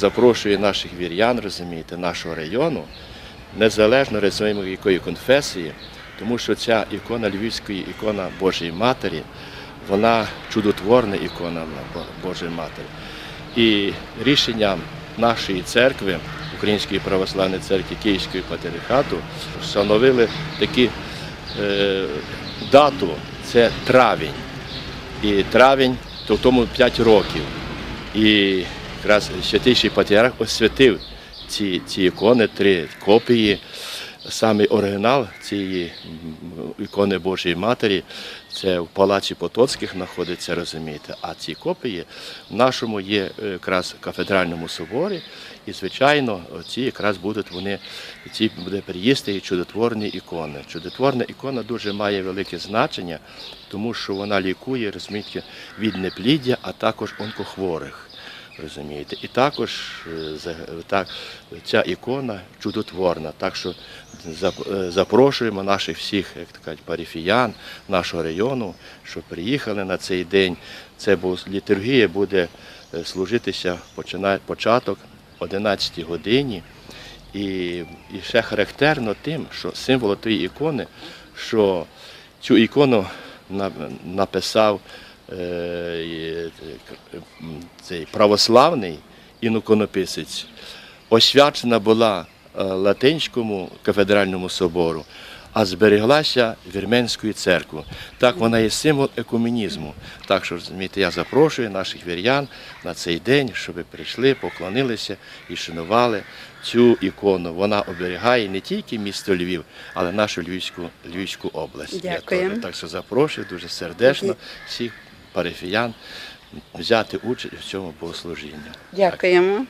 Запрошую наших вір'ян, розумієте, нашого району, незалежно розуміємо, якої конфесії, тому що ця ікона Львівської, ікона Божої Матері, вона чудотворна ікона Божої Матері. І рішенням нашої церкви, Української православної церкви Київської патріархату, встановили такі е, дату, це травень. І травень, то в тому 5 років. І якраз святийший патріарх освятив ці, ці ікони, три копії. Саме оригінал цієї ікони Божої Матері це в Палаці Потоцьких знаходиться, розумієте. А ці копії в нашому є е, якраз кафедральному соборі. І, звичайно, ці якраз будуть вони, ці буде приїсти і чудотворні ікони. Чудотворна ікона дуже має велике значення, тому що вона лікує, розумієте, від непліддя, а також онкохворих. Розумієте, і також е, так, ця ікона чудотворна. Так що е, запрошуємо наших всіх, як кажуть, парифіян нашого району, щоб приїхали на цей день. Це літургія буде е, служитися початок 11 годині. І, і ще характерно тим, що символ тієї ікони, що цю ікону написав цей православний іноконописець, освячена була е, Латинському кафедральному собору, а збереглася Вірменською церквою. Так вона є символ екуменізму. Так що розумієте, я запрошую наших вірян на цей день, щоб прийшли, поклонилися і шанували цю ікону. Вона оберігає не тільки місто Львів, але нашу Львівську, Львівську область. Теж Так що запрошую дуже сердечно всіх парафіян взяти участь в цьому богослужінні. Дякуємо.